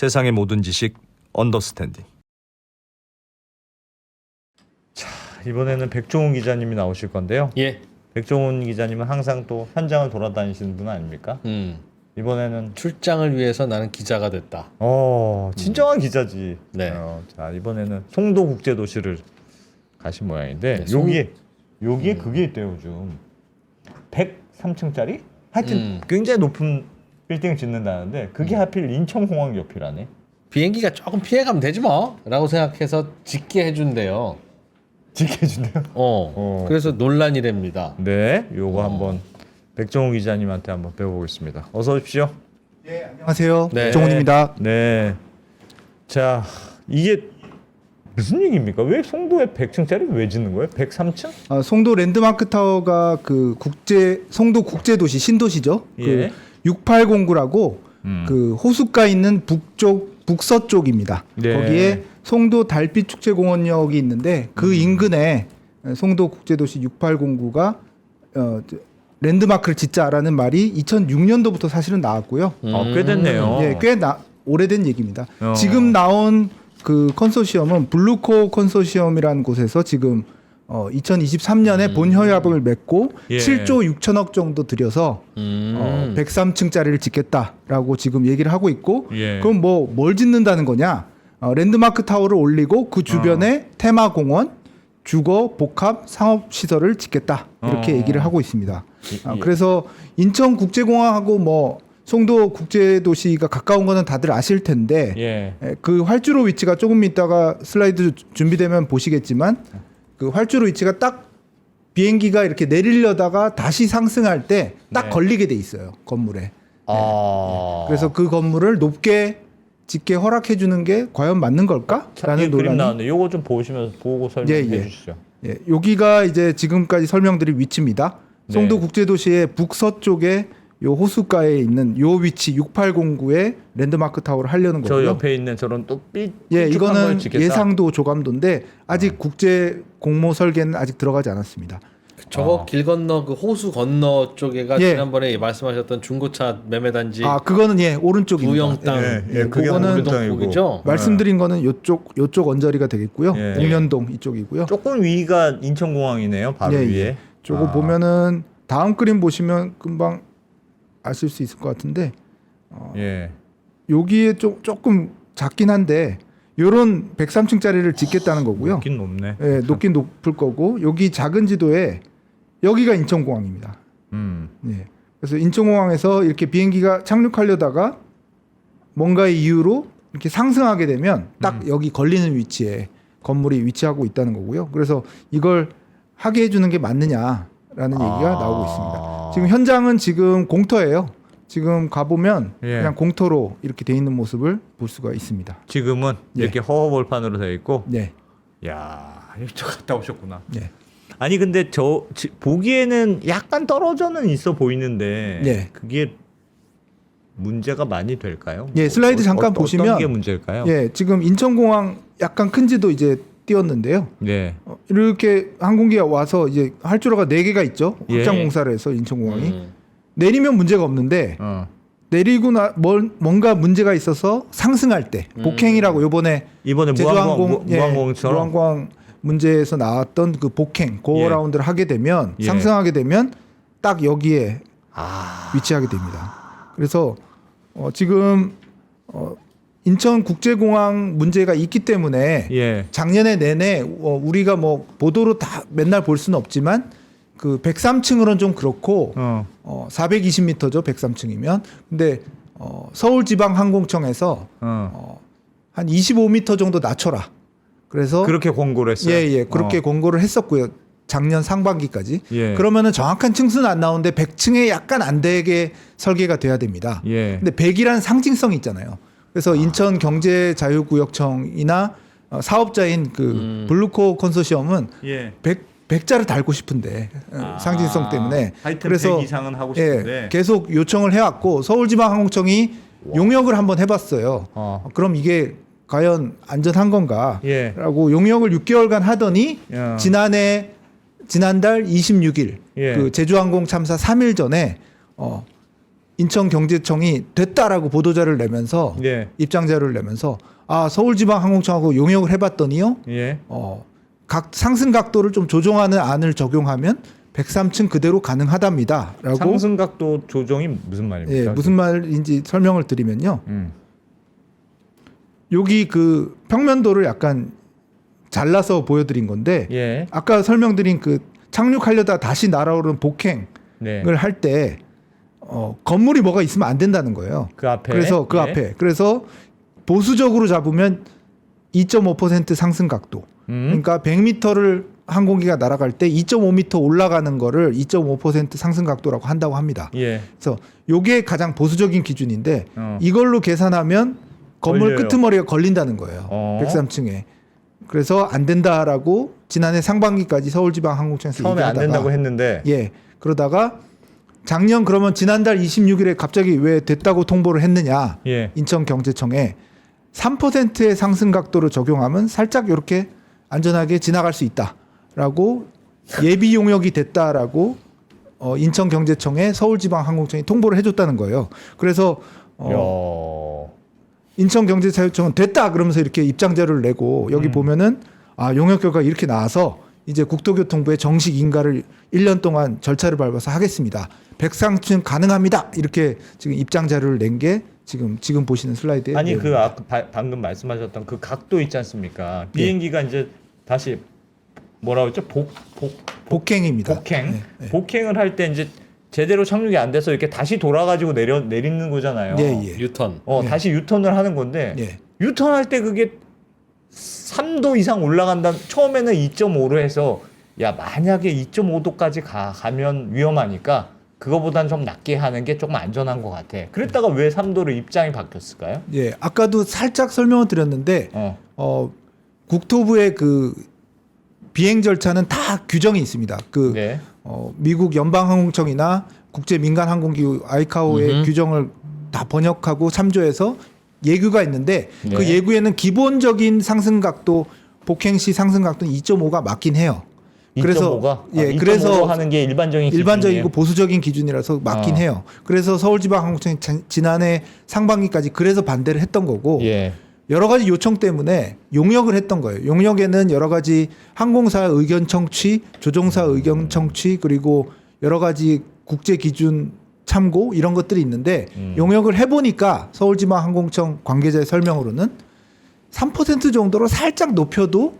세상의 모든 지식 언더스탠딩. 자 이번에는 백종훈 기자님이 나오실 건데요. 예. 백종훈 기자님은 항상 또 현장을 돌아다니시는 분 아닙니까? 음. 이번에는 출장을 위해서 나는 기자가 됐다. 어 진정한 기자지. 음. 네. 어, 자 이번에는 송도 국제 도시를 가신 모양인데 네, 송- 여기에 여기에 그게 있대요 요즘 103층짜리 하여튼 음. 굉장히 높은 빌딩 짓는다는데 그게 하필 인천공항 옆이라네. 비행기가 조금 피해가면 되지 뭐라고 생각해서 짓게 해준대요. 지켜준대요. 어. 어. 그래서 논란이랍니다. 네, 요거 어. 한번 백종훈 기자님한테 한번 배워보겠습니다. 어서 오십시오. 안녕하세요. 네. 정훈입니다. 네. 자, 이게 무슨 얘기입니까? 왜 송도에 100층짜리 왜 짓는 거예요? 103층? 아, 송도 랜드마크 타워가 그 국제 송도 국제도시 신도시죠. 예. 그 6809라고 음. 그 호숫가 있는 북쪽 북서쪽입니다. 네. 거기에 송도 달빛 축제 공원역이 있는데 음. 그 인근에 송도 국제도시 6809가 어, 저, 랜드마크를 짓자라는 말이 2006년도부터 사실은 나왔고요. 어, 꽤 됐네요. 예, 꽤 나, 오래된 얘기입니다. 어. 지금 나온 그 컨소시엄은 블루코 컨소시엄이라는 곳에서 지금 어, 2023년에 본 협약을 맺고 음. 예. 7조 6천억 정도 들여서 음. 어, 103층짜리를 짓겠다라고 지금 얘기를 하고 있고 예. 그럼 뭐 뭘 짓는다는 거냐? 어, 랜드마크 타워를 올리고 그 주변에 어. 테마 공원, 주거, 복합, 상업 시설을 짓겠다 이렇게 어. 얘기를 하고 있습니다. 이- 아, 예. 그래서 인천 국제공항하고 뭐 송도 국제도시가 가까운 거는 다들 아실 텐데 예. 에, 그 활주로 위치가 조금 있다가 슬라이드 준비되면 보시겠지만 그 활주로 위치가 딱 비행기가 이렇게 내리려다가 다시 상승할 때 딱 네. 걸리게 돼 있어요 건물에. 아. 그래서 그 건물을 높게 짓게 허락해 주는 게 과연 맞는 참, 걸까라는 그림 논란이. 나왔는데 요거 좀 보시면서 보고 설명해 예, 예. 주시죠. 예, 여기가 이제 지금까지 설명드린 위치입니다. 네. 송도 국제도시의 북서쪽에 요 호숫가에 있는 요 위치 6809에 랜드마크 타워를 하려는 저 거고요. 옆에 있는 저런 또 삐, 예, 이거는? 어. 예상도 조감도인데 아직 국제 공모 설계는 아직 들어가지 않았습니다. 저거 아. 길 건너 그 호수 건너 쪽에가 예. 지난번에 말씀하셨던 중고차 매매 단지 아, 그거는 예, 오른쪽입니다. 구형 땅. 예, 예, 그게 그거는. 쪽이죠. 말씀드린 거는 요쪽 요쪽 언저리가 되겠고요. 예. 공련동 이쪽이고요. 조금 위가 인천공항이네요. 바로 예, 예. 위에. 저거 아. 보면은 다음 그림 보시면 금방 아실 수 있을 것 같은데 예. 여기에 좀 조금 작긴 한데 요런 103층짜리를 짓겠다는 거고요. 높긴 높네. 예, 높긴 높을 거고 여기 작은 지도에 여기가 인천공항입니다. 음. 예. 그래서 인천공항에서 이렇게 비행기가 착륙하려다가 뭔가의 이유로 이렇게 상승하게 되면 딱 여기 걸리는 위치에 건물이 위치하고 있다는 거고요. 그래서 이걸 하게 해주는 게 맞느냐 라는 얘기가 아. 나오고 있습니다. 지금 현장은 지금 공터예요. 지금 가보면 예. 그냥 공터로 이렇게 돼 있는 모습을 볼 수가 있습니다. 지금은 예. 이렇게 허허벌판으로 되어 있고 네. 야, 저 갔다 오셨구나. 네. 아니 근데 저 지- 보기에는 약간 떨어져는 있어 보이는데 네. 그게 문제가 많이 될까요? 예, 슬라이드 잠깐 어떤 보시면 게 문제일까요? 예, 지금 인천공항 약간 큰 지도 이제 띄웠는데요. 네. 어, 이렇게 항공기가 와서 이제 활주로가 네 개가 있죠. 예. 확장 공사를 해서 인천공항이 음. 내리면 문제가 없는데 어. 내리고 나 뭘, 뭔가 문제가 있어서 상승할 때 음. 복행이라고 요번에 이번에 제주항공 무항공 예, 무항공 문제에서 나왔던 그 복행 고어 예. 라운드를 하게 되면 예. 상승하게 되면 딱 여기에 아. 위치하게 됩니다. 그래서 어, 지금 어, 인천 국제공항 문제가 있기 때문에 예. 작년에 내내 어, 우리가 뭐 보도로 다 맨날 볼 수는 없지만 그 103층으로는 좀 그렇고 어. 어, 420m죠 103층이면 근데 어, 서울지방항공청에서 어. 어, 한 25m 정도 낮춰라. 그래서 그렇게 권고를 했어요. 예예 그렇게 어. 권고를 했었고요. 작년 상반기까지. 예. 그러면은 정확한 층수는 안 나오는데 100층에 약간 안 되게 설계가 돼야 됩니다. 예. 근데 100이라는 상징성이 있잖아요. 그래서 인천 경제자유구역청이나 어, 사업자인 그 음. 블루코 컨소시엄은 예. 100 100자를 달고 싶은데 어, 아. 상징성 때문에 그래서 100 이상은 하고 예, 싶은데. 계속 요청을 해왔고 서울지방항공청이 용역을 한번 해봤어요. 어. 그럼 이게 과연 안전한 건가? 예. 라고 용역을 6개월간 하더니 야. 지난해 지난달 26일 예. 그 제주항공 참사 3일 전에 어 인천경제청이 됐다라고 보도자를 내면서 예. 입장자를 내면서 아 서울지방항공청하고 용역을 해봤더니요 예. 어, 각 상승 각도를 좀 조정하는 안을 적용하면 103층 그대로 가능하답니다라고 상승 각도 조정이 무슨 예, 말입니까? 무슨 말인지 설명을 드리면요 음. 여기 그 평면도를 약간 잘라서 보여드린 건데 예. 아까 설명드린 그 착륙하려다 다시 날아오르는 복행을 네. 할때 어, 건물이 뭐가 있으면 안 된다는 거예요. 그 앞에 그래서 그 예. 앞에 그래서 보수적으로 잡으면 2.5% 상승 각도. 음. 그러니까 100m를 항공기가 날아갈 때 2.5m 올라가는 거를 2.5% 상승 각도라고 한다고 합니다. 예. 그래서 요게 가장 보수적인 기준인데 어. 이걸로 계산하면 건물 걸려요. 끄트머리가 걸린다는 거예요. 어. 103층에. 그래서 안 된다라고 지난해 상반기까지 서울지방항공청에서 처음에 안 얘기하다가 된다고 했는데 예. 그러다가 작년 그러면 지난달 26일에 갑자기 왜 됐다고 통보를 했느냐? 예. 인천경제청에 3%의 상승 각도로 적용하면 살짝 이렇게 안전하게 지나갈 수 있다라고 예비 용역이 됐다라고 어, 인천경제청에 서울지방항공청이 통보를 해줬다는 거예요. 그래서 어, 야. 인천경제자유청은 됐다 그러면서 이렇게 입장 자료를 내고 여기 음. 보면은 아 용역 결과 이렇게 나와서 이제 국토교통부에 정식 인가를 1년 동안 절차를 밟아서 하겠습니다. 백상층 가능합니다. 이렇게 지금 입장 자료를 낸 게 지금 지금 보시는 슬라이드에 아니. 그 아까 바- 방금 말씀하셨던 그 각도 있지 않습니까? 예. 비행기가 이제 다시 뭐라고 했죠? 복, 복, 복행입니다. 복행. 네, 네. 복행을 할 때 이제 제대로 착륙이 안 돼서 이렇게 다시 돌아가지고 내려 내리는 거잖아요. 예, 예. 유턴. 어, 예. 다시 유턴을 하는 건데 예. 유턴할 때 그게 3도 이상 올라간다. 처음에는 2.5로 해서 야 만약에 2.5도까지 가, 가면 위험하니까 그거보단 좀 낮게 하는 게 조금 안전한 것 같아. 그랬다가 왜 3도로 입장이 바뀌었을까요? 예, 아까도 살짝 설명을 드렸는데 어, 어 국토부의 그 비행 절차는 다 규정이 있습니다. 그 네. 어, 미국 연방항공청이나 국제 민간 항공기구 아이카오의 음흠. 규정을 다 번역하고 참조해서 예규가 있는데 네. 그 예규에는 기본적인 상승 각도 복행 시 상승 각도는 2.5가 맞긴 해요. 그래서 2.5가 예, 아, 2.5로 그래서 하는 게 일반적인 일반적이고 기준이에요? 보수적인 기준이라서 맞긴 어. 해요. 그래서 서울지방항공청이 자- 지난해 상반기까지 그래서 반대를 했던 거고 예. 여러 가지 요청 때문에 용역을 했던 거예요. 용역에는 여러 가지 항공사 의견 청취, 조종사 의견 청취 그리고 여러 가지 국제 기준 참고 이런 것들이 있는데 음. 용역을 해보니까 서울지방항공청 관계자의 설명으로는 3% 정도로 살짝 높여도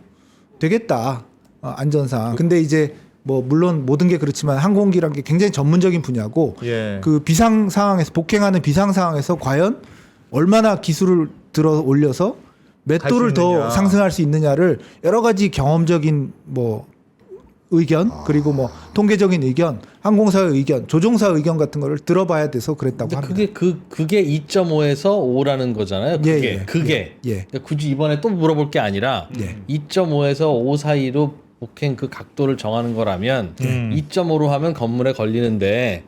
되겠다 어, 안전상. 근데 이제 뭐 물론 모든 게 그렇지만 항공기란 게 굉장히 전문적인 분야고 예. 그 비상 상황에서 복행하는 비상 상황에서 과연 얼마나 기술을 들어 올려서 몇 갈수 도를 더 있느냐. 상승할 수 있느냐를 여러 가지 경험적인 뭐 의견 그리고 뭐 통계적인 의견, 항공사의 의견, 조종사 의견 같은 거를 들어봐야 돼서 그랬다고 근데 합니다. 그게 그 그게 2.5에서 5라는 거잖아요. 그게 예, 예. 그게 예. 그러니까 굳이 이번에 또 물어볼 게 아니라 예. 2.5에서 5 사이로 복행 그 각도를 정하는 거라면 음. 2.5로 하면 건물에 걸리는데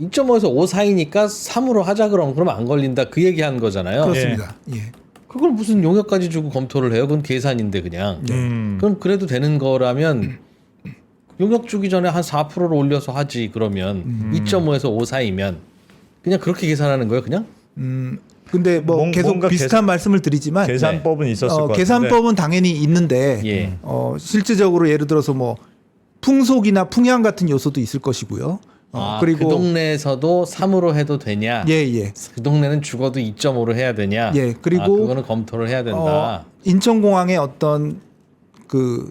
2.5에서 5 사이니까 3으로 하자 그럼 그러면 안 걸린다 그 얘기한 거잖아요. 그렇습니다. 예. 그걸 무슨 용역까지 주고 검토를 해요? 그건 계산인데 그냥. 음. 그럼 그래도 되는 거라면 용역 주기 전에 한 4%를 올려서 하지 그러면 음. 2.5에서 5 사이면 그냥 그렇게 계산하는 거예요, 그냥? 음 근데 뭐 뭔- 계속 뭔가 비슷한 말씀을 드리지만 계산법은 있었을 어, 것 같은데. 계산법은 당연히 있는데 예. 어, 실제적으로 예를 들어서 뭐 풍속이나 풍향 같은 요소도 있을 것이고요. 어, 아, 그리고 그 동네에서도 3으로 해도 되냐? 예 예. 그 동네는 죽어도 2.5로 해야 되냐? 예, 그리고 아, 그거는 검토를 해야 된다. 어, 인천공항의 어떤 그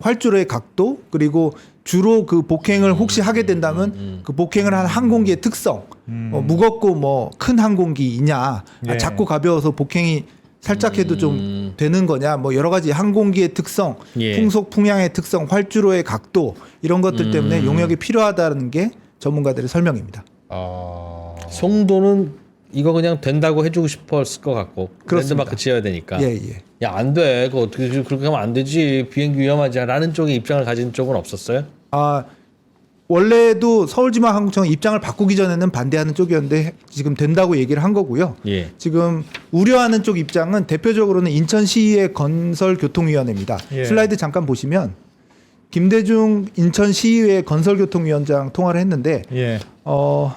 활주로의 각도 그리고 주로 그 복행을 혹시 하게 된다면 음. 그 복행을 한 항공기의 특성 음. 뭐 무겁고 뭐 큰 항공기이냐 예. 아, 작고 가벼워서 복행이 살짝 해도 좀 음. 되는 거냐 뭐 여러 가지 항공기의 특성 예. 풍속 풍향의 특성 활주로의 각도 이런 것들 때문에 음. 용역이 필요하다는 게 전문가들의 설명입니다. 아. 송도는 이거 그냥 된다고 해주고 싶었을 것 같고. 랜드마크 지어야 되니까 예 예. 야안 돼 그거 어떻게 그렇게 하면 안 되지 비행기 위험하지라는 쪽의 입장을 가진 쪽은 없었어요? 아 원래도 서울지방항공청 입장을 바꾸기 전에는 반대하는 쪽이었는데 지금 된다고 얘기를 한 거고요. 예. 지금 우려하는 쪽 입장은 대표적으로는 인천시의 건설교통위원회입니다. 예. 슬라이드 잠깐 보시면 김대중 인천시의회 건설교통위원장 통화를 했는데 예. 어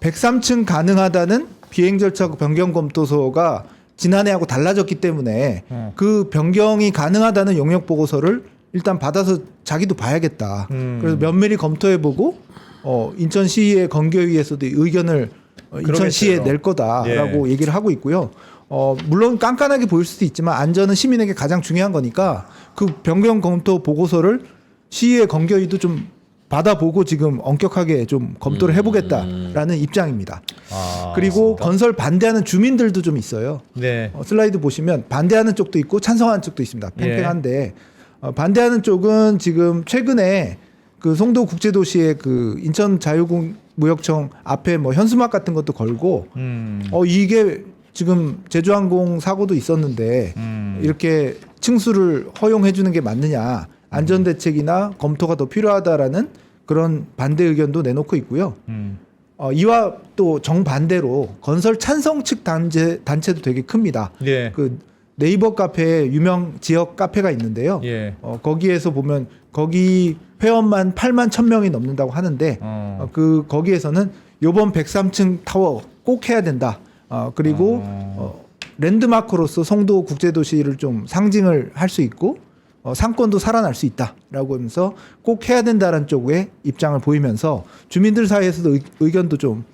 103층 가능하다는 비행 절차 변경 검토서가 지난해하고 달라졌기 때문에 어. 그 변경이 가능하다는 용역 보고서를 일단 받아서 자기도 봐야겠다. 음. 그래서 면밀히 검토해보고 어, 인천시의 건교위에서도 의견을 어, 인천시에. 낼 거다라고 예. 얘기를 하고 있고요. 어, 물론 깐깐하게 보일 수도 있지만 안전은 시민에게 가장 중요한 거니까 그 변경 검토 보고서를 시의 건교위도 좀 받아보고 지금 엄격하게 좀 검토를 해보겠다라는 입장입니다. 아, 그리고 건설 반대하는 주민들도 좀 있어요. 네. 어, 슬라이드 보시면 반대하는 쪽도 있고 찬성하는 쪽도 있습니다. 예. 팽팽한데 어, 반대하는 쪽은 지금 최근에 그 송도 국제도시의 그 인천 자유무역청 앞에 뭐 현수막 같은 것도 걸고 음. 어 이게 지금 제주항공 사고도 있었는데 음. 이렇게 층수를 허용해 주는 게 맞느냐 안전 대책이나 검토가 더 필요하다라는 그런 반대 의견도 내놓고 있고요. 음. 어, 이와 또 정반대로 건설 찬성 측 단체 단체도 되게 큽니다. 예. 그 네이버 카페에 유명 지역 카페가 있는데요. 예. 어, 거기에서 보면 거기 회원만 8만 1 명이 넘는다고 하는데 어. 어, 그 거기에서는 요번 103층 타워 꼭 해야 된다. 어, 그리고 어, 랜드마크로서 송도 국제도시를 좀 상징을 할 수 있고 어, 상권도 살아날 수 있다라고 하면서 꼭 해야 된다는 쪽의 입장을 보이면서 주민들 사이에서도 의, 의견도 좀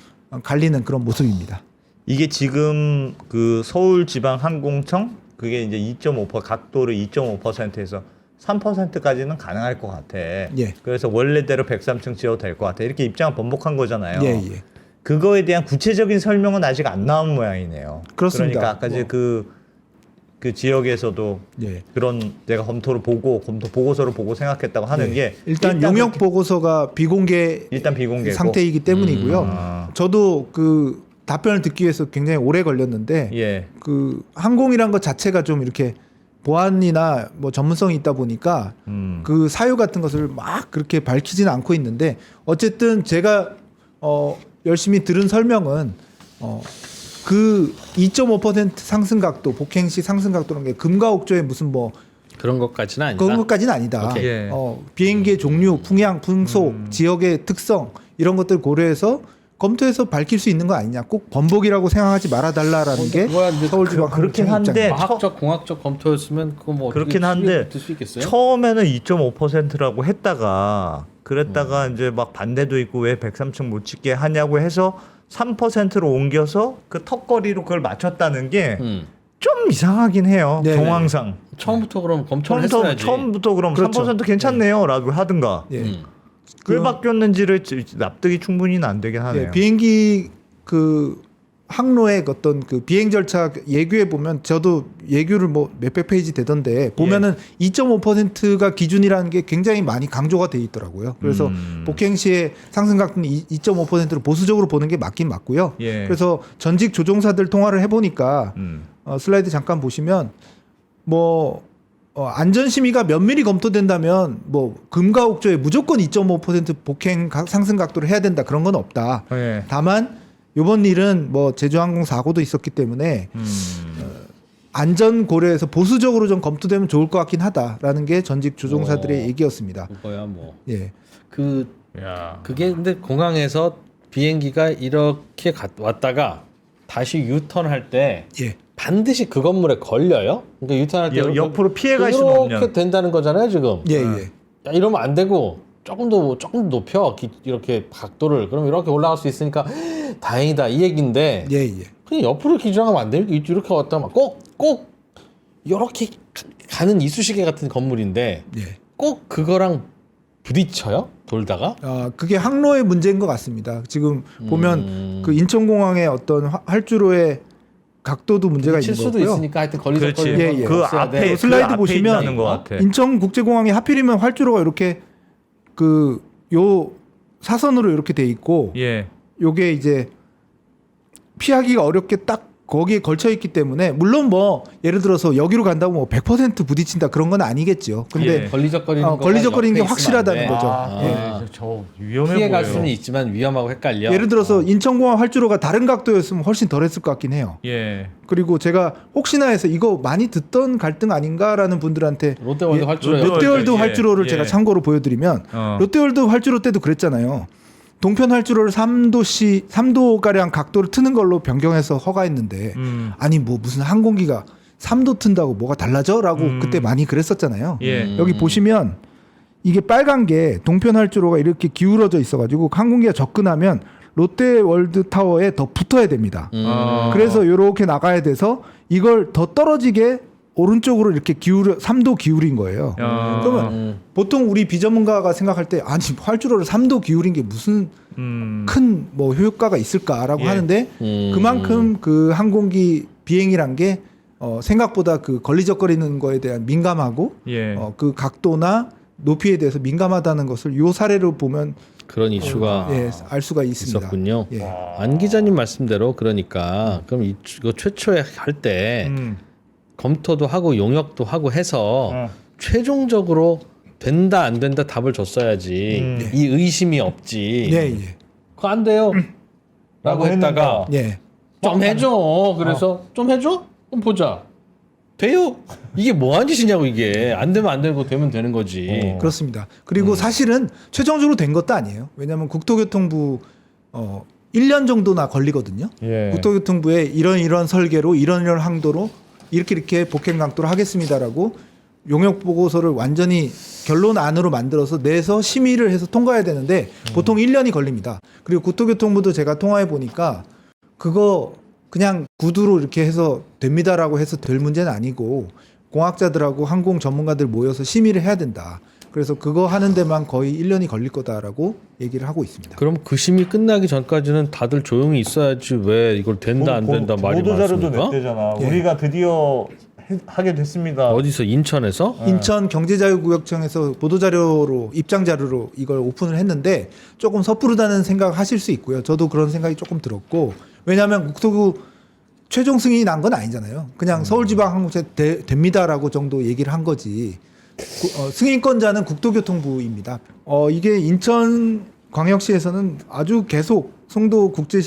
갈리는 그런 모습입니다. 이게 지금 그 서울지방항공청 그게 이제 2.5% 각도를 2.5%에서 3%까지는 가능할 것 같아. 예. 그래서 원래대로 103층 지어도 될 것 같아. 이렇게 입장을 번복한 거잖아요. 예, 예. 그거에 대한 구체적인 설명은 아직 안 나온 모양이네요. 그렇습니다. 그러니까 아까 이제 뭐. 그, 그 지역에서도 예. 그런 내가 검토를 보고 검토 보고서를 보고 생각했다고 하는 예. 게 일단 용역 그렇게- 보고서가 비공개 일단 비공개고 상태이기 때문이고요. 음. 아. 저도 그 답변을 듣기 위해서 굉장히 오래 걸렸는데 예. 그 항공이란 것 자체가 좀 이렇게 보안이나 뭐 전문성이 있다 보니까 음. 그 사유 같은 것을 막 그렇게 밝히지는 않고 있는데 어쨌든 제가 어 열심히 들은 설명은 어 그 2.5% 상승 각도 복행시 상승 각도라는 게 금가 옥조의 무슨 뭐 그런 것까지는 아니다. 그런 것까지는 아니다. 오케이. 예. 어, 비행기의 종류, 풍향, 풍속, 음. 지역의 특성 이런 것들 고려해서 검토해서 밝힐 수 있는 거 아니냐. 꼭 번복이라고 생각하지 말아달라라는 게 그거야 이제 서울지방 그렇긴 항공청 한데. 과학적 공학적 검토였으면 그거 뭐 그렇긴 한데 될수 있겠어요? 처음에는 2.5%라고 했다가 그랬다가 이제 막 반대도 있고 왜 103층 못 짓게 하냐고 해서 3%로 옮겨서 그 턱걸이로 그걸 맞췄다는 게좀 음. 이상하긴 해요. 네네. 정황상. 처음부터 그럼 검토를 처음부터, 했어야지. 처음부터 그럼 그렇죠. 3% 괜찮네요라고 하든가. 예. 음. 왜 그- 바뀌었는지를 지- 납득이 충분히는 안 되긴 하네요. 예, 비행기 그 항로의 어떤 그 비행 절차 예규에 보면 저도 예규를 뭐 몇백 페이지 되던데 보면은 예. 2.5%가 기준이라는 게 굉장히 많이 강조가 돼 있더라고요. 그래서 음. 복행 시에 상승 각도는 2.5%를 보수적으로 보는 게 맞긴 맞고요. 예. 그래서 전직 조종사들 통화를 해보니까 음. 어, 슬라이드 잠깐 보시면 뭐 어, 안전 심의가 면밀히 검토된다면 뭐 금가 옥조에 무조건 2.5% 복행 각- 상승 각도를 해야 된다 그런 건 없다. 예. 다만 이번 일은 뭐 제주항공 사고도 있었기 때문에 음. 안전 고려해서 보수적으로 좀 검토되면 좋을 것 같긴 하다라는 게 전직 조종사들의 어. 얘기였습니다. 그거야 뭐. 예. 그 야. 그게 근데 공항에서 비행기가 이렇게 갔- 왔다가 다시 유턴할 때 예. 반드시 그 건물에 걸려요? 그러니까 유턴할 때 여- 옆으로 피해 갈 수는 이렇게. 된다는 거잖아요 지금. 예, 네. 예. 야, 이러면 안 되고 조금 더 조금 더 높여 기- 이렇게 각도를 그럼 이렇게 올라갈 수 있으니까 다행이다 이 얘긴데 예, 예. 그냥 옆으로 기준하면 안 되니까 이렇게 왔다 막꼭꼭 이렇게 가는 이쑤시개 같은 건물인데 예. 꼭 그거랑 부딪혀요 돌다가 아, 그게 항로의 문제인 것 같습니다. 지금 보면 음. 그 인천공항의 어떤 화- 활주로의 각도도 문제가 칠 있는 수도 거고요. 있으니까 하여튼. 걸리적거리는 예, 건 예. 그 없어야 앞에 돼. 그 슬라이드 그 앞에 보시면 있다는 것 같아. 인천국제공항의 하필이면 활주로가 이렇게 그 요 사선으로 이렇게 돼 있고 예. 요게 이제 피하기가 어렵게 딱 거기에 걸쳐 있기 때문에 물론 뭐 예를 들어서 여기로 간다고 뭐 100% 부딪힌다 그런 건 아니겠죠. 근데 예. 걸리적거리는 어, 거가 걸리적거리는 게 옆에 있으면 확실하다는 안 돼. 거죠. 아, 예. 예. 저 위험해 피해 갈 보여요. 수는 있지만 위험하고 헷갈려. 예를 들어서 인천공항 활주로가 다른 각도였으면 훨씬 덜했을 것 같긴 해요. 예. 그리고 제가 혹시나 해서 이거 많이 듣던 갈등 아닌가라는 분들한테 롯데월드 예, 활주로요. 롯데- 롯데월드 예, 활주로를 예. 제가 참고로 보여드리면 어. 롯데월드 활주로 때도 그랬잖아요. 동편 활주로를 3도씨 3도 가량 각도를 트는 걸로 변경해서 허가했는데 음. 아니 뭐 무슨 항공기가 3도 튼다고 뭐가 달라져라고 음. 그때 많이 그랬었잖아요. 예. 음. 여기 보시면 이게 빨간 게 동편 활주로가 이렇게 기울어져 있어가지고 항공기가 접근하면 롯데 월드 타워에 더 붙어야 됩니다. 음. 아. 그래서 이렇게 나가야 돼서 이걸 더 떨어지게 오른쪽으로 이렇게 기울여 3도 기울인 거예요. 야. 그러면 음. 보통 우리 비전문가가 생각할 때 아니 활주로를 3도 기울인 게 무슨 음. 큰 뭐 효과가 있을까라고 예. 하는데 음. 그만큼 그 항공기 비행이란 게 어, 생각보다 그 걸리적거리는 거에 대한 민감하고 예. 어, 그 각도나 높이에 대해서 민감하다는 것을 요 사례로 보면 그런 이슈가 예, 알 수가 있습니다. 있었군요. 예. 안 기자님 말씀대로 그러니까 그럼 이- 이거 최초에 할 때 음. 검토도 하고 용역도 하고 해서 어. 최종적으로 된다 안 된다 답을 줬어야지 음. 이 의심이 없지. 예, 예. 그거 안 돼요. 라고 했다가 예. 좀 해줘. 그래서 좀 해줘? 그럼 보자. 돼요? 이게 뭐한 짓이냐고 이게 안 되면 안 되고 되면 되는 거지. 어. 그렇습니다. 그리고 사실은 최종적으로 된 것도 아니에요. 왜냐하면 국토교통부 어 1년 정도나 걸리거든요. 예. 국토교통부에 이런 이런 설계로 이런 이런 항도로 이렇게 이렇게 복행 강도를 하겠습니다라고 용역 보고서를 완전히 결론 안으로 만들어서 내서 심의를 해서 통과해야 되는데 보통 1년이 걸립니다. 그리고 국토교통부도 제가 통화해 보니까 그거 그냥 구두로 이렇게 해서 됩니다라고 해서 될 문제는 아니고 공학자들하고 항공 전문가들 모여서 심의를 해야 된다. 그래서 그거 하는 데만 거의 1년이 걸릴 거다라고 얘기를 하고 있습니다. 그럼 그 심의 끝나기 전까지는 다들 조용히 있어야지 왜 이걸 된다 안 보- 된다 보- 말이 보도 자료도 많습니까? 냈대잖아. 예. 우리가 드디어 해- 하게 됐습니다. 어디서 인천에서? 인천 경제자유구역청에서 보도자료로 입장자료로 이걸 오픈을 했는데 조금 섣부르다는 생각 하실 수 있고요. 저도 그런 생각이 조금 들었고 왜냐하면 국토부 최종 승인이 난 건 아니잖아요. 그냥 서울지방항공사 되- 됩니다라고 정도 얘기를 한 거지. 구- 어, 승인권자는 국토교통부입니다. 어, 이게 인천광역시에서는 아주 계속 송도 국제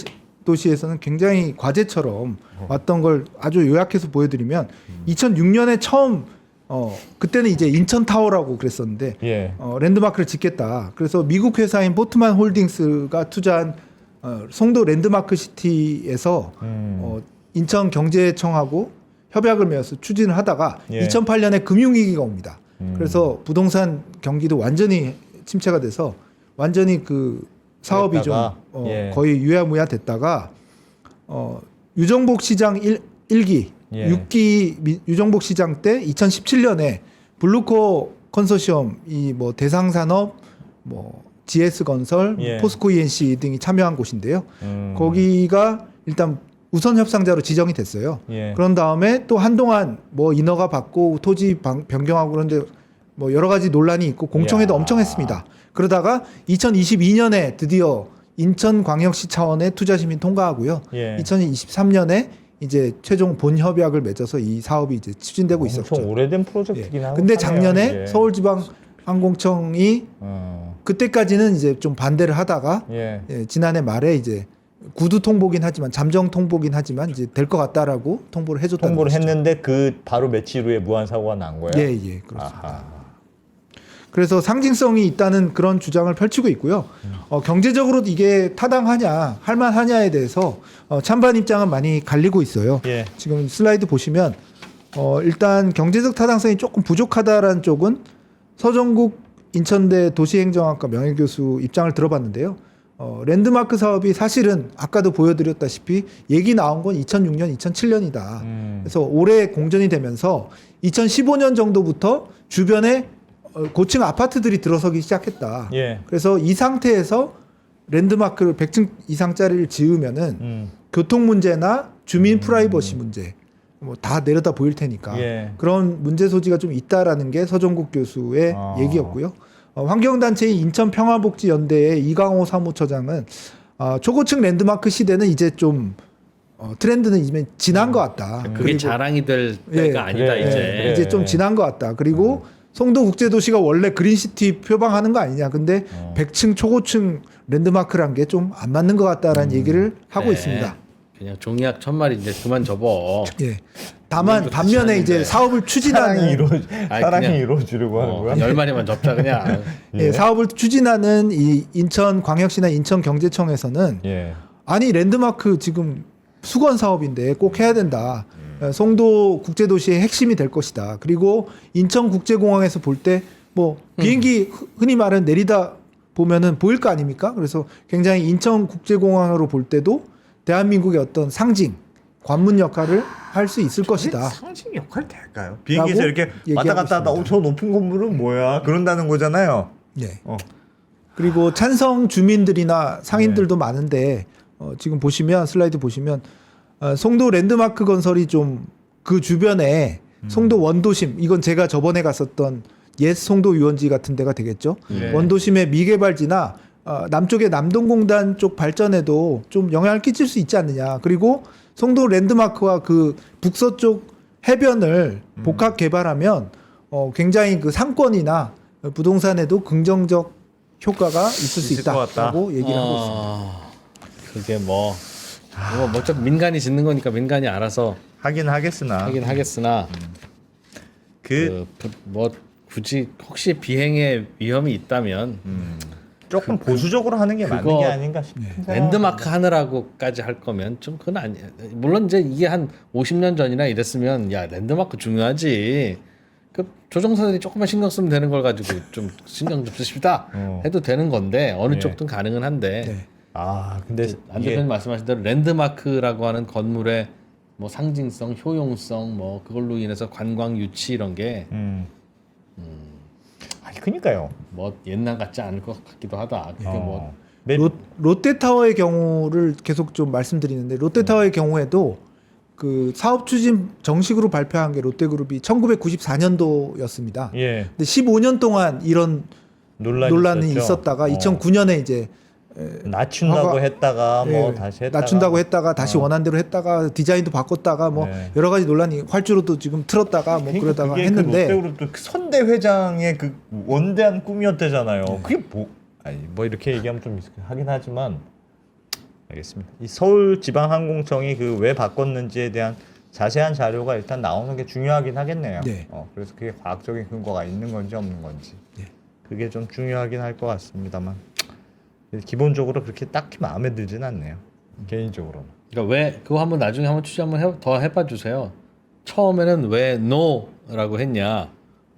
도시에서는 굉장히 과제처럼 왔던 걸 아주 요약해서 보여드리면 2006년에 처음 어, 그때는 이제 인천 타워라고 그랬었는데 예. 어, 랜드마크를 짓겠다. 그래서 미국 회사인 포트만 홀딩스가 투자한 어, 송도 랜드마크 시티에서 음. 어, 인천 경제청하고 협약을 맺어서 추진을 하다가 예. 2008년에 금융위기가 옵니다. 음. 그래서 부동산 경기도 완전히 침체가 돼서 완전히 그 사업이 좀 그랬다가, 어, 예. 거의 유야무야 됐다가 어, 유정복 시장 1, 일기 예. 6기 유정복 시장 때 2017년에 블루코 컨소시엄 이 뭐 대상 산업 뭐 GS 건설, 뭐 예. 포스코 ENC 등이 참여한 곳인데요. 음. 거기가 일단 우선 협상자로 지정이 됐어요. 예. 그런 다음에 또 한동안 뭐 인허가 받고 토지 방- 변경하고 그런데 뭐 여러 가지 논란이 있고 공청회도 야. 엄청 했습니다. 그러다가 2022년에 드디어 인천광역시 차원의 투자심의 통과하고요. 예. 2023년에 이제 최종 본 협약을 맺어서 이 사업이 이제 추진되고 엄청 있었죠. 오래된 예. 프로젝트긴 하고. 근데 작년에 서울지방 항공청이 어. 그때까지는 이제 좀 반대를 하다가 예. 예, 지난해 말에 이제 구두 통보긴 하지만 잠정 통보긴 하지만 이제 될 것 같다라고 통보를 해줬다는 통보를 것이죠. 했는데 그 바로 며칠 후에 무한 사고가 난 거예요. 예, 예, 그렇습니다. 아하. 그래서 상징성이 있다는 그런 주장을 펼치고 있고요. 어, 경제적으로 이게 타당하냐, 할만하냐에 대해서 어, 찬반 입장은 많이 갈리고 있어요. 예. 지금 슬라이드 보시면 어, 일단 경제적 타당성이 조금 부족하다라는 쪽은 서정국 인천대 도시행정학과 명예교수 입장을 들어봤는데요. 어, 랜드마크 사업이 사실은 아까도 보여드렸다시피 얘기 나온 건 2006년, 2007년이다. 음. 그래서 올해 공전이 되면서 2015년 정도부터 주변에 어, 고층 아파트들이 들어서기 시작했다. 예. 그래서 이 상태에서 랜드마크를 100층 이상짜리를 지으면은 음. 교통 문제나 주민 프라이버시 문제 뭐 다 내려다 보일 테니까 예. 그런 문제 소지가 좀 있다라는 게 서정국 교수의 아. 얘기였고요. 어, 환경단체인 인천평화복지연대의 이강호 사무처장은 어, 초고층 랜드마크 시대는 이제 좀 어, 트렌드는 이제 지난 것 같다. 그게 그리고 자랑이 될 예, 때가 아니다 그래, 이제. 그래. 이제 좀 지난 것 같다. 그리고 송도 국제도시가 원래 그린시티 표방하는 거 아니냐. 근데 어. 100층 초고층 랜드마크란 게 좀 안 맞는 것 같다라는 얘기를 하고 네. 있습니다. 그냥 종이약 천 마리 이제 그만 접어. 예. 다만 반면에 이제. 사업을 사랑이 추진하는 이루어 아니, 사랑이 그냥- 이루어지려고 하는 어, 거야. 열 마리만 접자 그냥. 예, 사업을 추진하는 이 인천 광역시나 인천 경제청에서는 예. 아니 랜드마크 지금 수건 사업인데 꼭 해야 된다. 어, 송도 국제도시의 핵심이 될 것이다. 그리고 인천 국제공항에서 볼 때 뭐 비행기 흔- 흔히 말하는 내리다 보면은 보일 거 아닙니까? 그래서 굉장히 인천 국제공항으로 볼 때도 대한민국의 어떤 상징, 관문 역할을 할 수 있을 것이다. 상징 역할 될까요? 비행기에서 이렇게 왔다 갔다 하다. 어, 저 높은 건물은 뭐야? 그런다는 거잖아요. 네. 어. 그리고 찬성 주민들이나 상인들도 많은데 어, 지금 보시면 슬라이드 보시면 어, 송도 랜드마크 건설이 좀 그 주변에 송도 원도심 이건 제가 저번에 갔었던 옛 송도 유원지 같은 데가 되겠죠. 네. 원도심의 미개발지나 어, 남쪽의 남동공단 쪽 발전에도 좀 영향을 끼칠 수 있지 않느냐. 그리고 송도 랜드마크와 그 북서쪽 해변을 복합 개발하면 어, 굉장히 그 상권이나 부동산에도 긍정적 효과가 있을 수 있을 것 같다. 있다라고 얘기를 하고 있습니다. 어, 그게 뭐 뭐, 뭐 어차피 민간이 짓는 거니까 민간이 알아서 하긴 하겠으나 하긴 하겠으나 그 그 뭐 굳이 혹시 비행에 위험이 있다면 음, 조금 보수적으로 하는 게 맞는 그거- 게 아닌가 싶은 생각. 랜드마크 하느라고까지 할 거면 좀 그건 아니 물론 이제 이게 한 50년 전이나 이랬으면 야 랜드마크 중요하지 그 조종사들이 조금만 신경 쓰면 되는 걸 가지고 좀 신경 좀 쓰십시다 어. 해도 되는 건데 어느 예. 쪽든 가능은 한데 네. 아 근데 안 이게 대표님 말씀하신 대로 랜드마크라고 하는 건물의 뭐 상징성, 효용성 뭐 그걸로 인해서 관광 유치 이런 게뭐 음. 아니 그니까요. 옛날 같지 않을 것 같기도 하다. 그게 뭐 어. 매- 롯, 롯데타워의 경우를 계속 좀 말씀드리는데 롯데타워의 경우에도 그 사업 추진 정식으로 발표한 게 롯데그룹이 1994년도였습니다. 예 근데 15년 동안 이런 논란이, 논란이 있었죠. 있었다가 어. 2009년에 이제 낮춘다고 허가- 했다가 뭐 예, 다시 했다가 낮춘다고 했다가 다시 어. 원한 대로 했다가 디자인도 바꿨다가 뭐 네. 여러 가지 논란이 활주로도 지금 틀었다가 뭐 그러니까 그러다가 그게 했는데 그 롯데그룹도 그 선대 회장의 그 원대한 꿈이었대잖아요. 네. 그게 뭐 아니 뭐 이렇게 얘기하면 좀 하긴 하지만 알겠습니다. 이 서울지방항공청이 그 왜 바꿨는지에 대한 자세한 자료가 일단 나오는 게 중요하긴 하겠네요. 네. 어, 그래서 그게 과학적인 근거가 있는 건지 없는 건지 네. 그게 좀 중요하긴 할 것 같습니다만 기본적으로 그렇게 딱히 마음에 들진 않네요. 개인적으로는. 그러니까 왜 그거 한번 나중에 한번 취재 한번 해, 더 해봐 주세요. 처음에는 왜 no라고 했냐?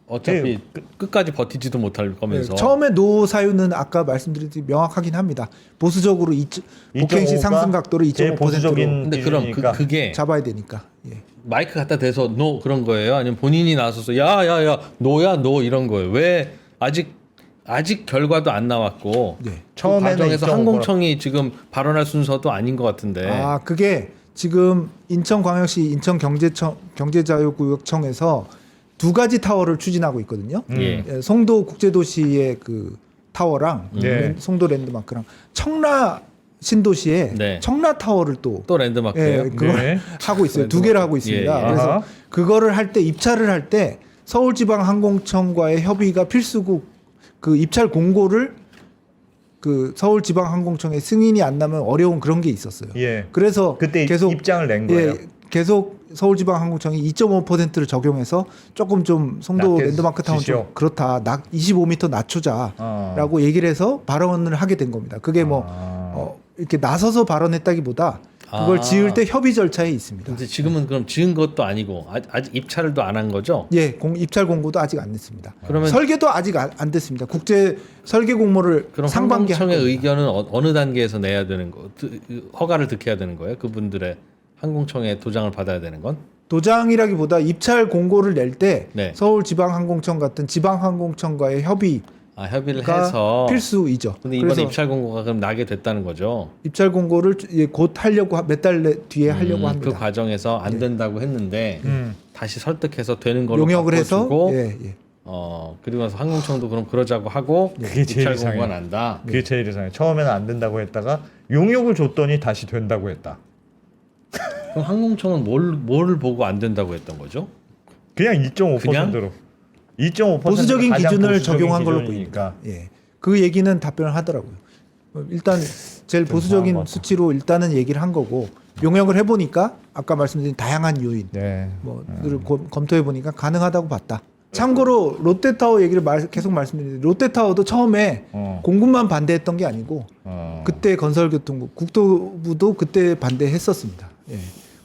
어차피 끝- 끝까지 버티지도 못할 거면서 네, 처음에 노 사유는 아까 말씀드린 명확하긴 합니다. 보수적으로 이, 복행시 2.5가 상승 각도를 제일 2.5%로 보수적인 근데 그럼 그. 그게 잡아야 되니까. 예. 마이크 갖다 대서 노 그런 거예요? 아니면 본인이 나서서 야야야 노야 노 이런 거예요? 왜 아직 아직 결과도 안 나왔고 예. 그 처음에는 과정에서 2.5 항공청이 지금 발언할 순서도 아닌 것 같은데 아 그게 지금 인천광역시 인천경제청 경제자유구역청에서 두 가지 타워를 추진하고 있거든요. 음. 예. 예, 송도 국제도시의 그 타워랑 네. 랜- 송도 랜드마크랑 청라 신도시에 네. 청라 타워를 또 또 랜드마크예요? 예, 그걸 네. 하고 있어요. 두 개를 하고 있습니다. 예, 예. 그래서 아하. 그거를 할 때 입찰을 할 때 서울지방항공청과의 협의가 필수고 그 입찰 공고를 그 서울지방항공청의 승인이 안 나면 어려운 그런 게 있었어요. 예. 그래서 그때 계속 입장을 낸 거예요. 예, 계속 서울지방항공청이 2.5%를 적용해서 조금 좀 송도 랜드마크 타운. 좀 그렇다. 낙 25m 낮추자라고 어. 얘기를 해서 발언을 하게 된 겁니다. 그게 뭐 아. 어, 이렇게 나서서 발언했다기보다 그걸 아. 지을 때 협의 절차에 있습니다. 근데 지금은 그럼 지은 것도 아니고 아- 아직 입찰도 안 한 거죠? 예, 공, 입찰 공고도 아직 안 냈습니다. 그러면- 설계도 아직 안, 안 됐습니다. 국제 설계 공모를 그럼 상반기 할 항공청의 겁니다. 의견은 어, 어느 단계에서 내야 되는 거 드- 허가를 득해야 되는 거예요? 그분들의 항공청의 도장을 받아야 되는 건? 도장이라기보다 입찰 공고를 낼 때 네. 서울지방항공청 같은 지방항공청과의 협의가 아 협의를 해서 필수이죠. 근데 이번 그래서 입찰 공고가 그럼 나게 됐다는 거죠. 입찰 공고를 예, 곧 하려고 몇 달 뒤에 하려고 음, 합니다. 그 과정에서 안 된다고 했는데 음. 다시 설득해서 되는 걸로 용역을 해서 바꿔주고 예, 예. 어 그리고 나서 항공청도 그럼 그러자고 하고 그게 제일 입찰 이상해. 공고가 난다. 그게 제일 이상해. 처음에는 안 된다고 했다가 용역을 줬더니 다시 된다고 했다. 그럼 항공청은 뭘, 뭘 보고 안 된다고 했던 거죠? 그냥 2.5%로. 2.5% 보수적인 기준을 적용한 걸로. 보입니다. 예. 그 얘기는 답변을 하더라고요. 어, 일단 제일 좀 보수적인. 수치로 일단은 얘기를 한 거고 용역을 해보니까 아까 말씀드린 다양한 요인 네. 뭐를 검토해 보니까 가능하다고 봤다. 참고로 롯데타워 얘기를 말- 계속 말씀드리는데 롯데타워도 처음에 어. 공급만 반대했던 게 아니고 어. 그때 건설교통부 국토부도 그때 반대했었습니다. 예.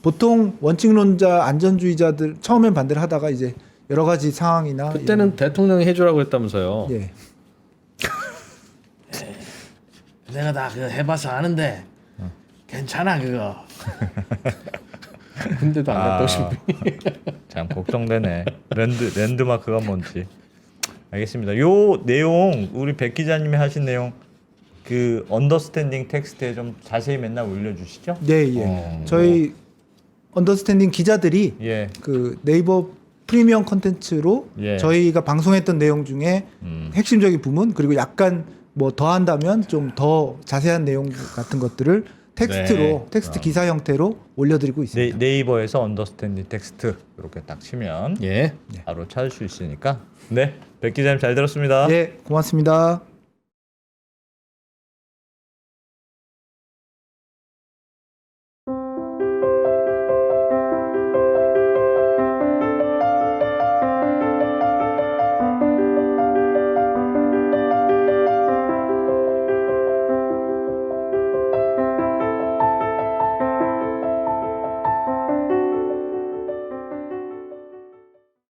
보통 원칙론자 안전주의자들 처음엔 반대를 하다가 이제 여러 가지 상황이나 그때는 대통령이 해주라고 했다면서요. 이런- 예. 내가 다 그거 해봐서 아는데 괜찮아 그거. 근데도 안 갔다 오신 분이. 참 걱정되네. 랜드 랜드마크가 뭔지. 알겠습니다. 요 내용 우리 백 기자님이 하신 내용 그 언더스탠딩 텍스트에 좀 자세히 맨날 올려주시죠. 네, 예. 어. 저희 언더스탠딩 기자들이 예. 그 네이버 프리미엄 컨텐츠로 예. 저희가 방송했던 내용 중에 음. 핵심적인 부분 그리고 약간 뭐 더 한다면 좀 더 자세한 내용 같은 것들을 텍스트로 네. 텍스트 기사 형태로 올려드리고 네, 있습니다. 네이버에서 언더스탠딩 텍스트 이렇게 딱 치면 예. 바로 찾을 수 있으니까. 네. 백 기자님 잘 들었습니다. 예, 고맙습니다.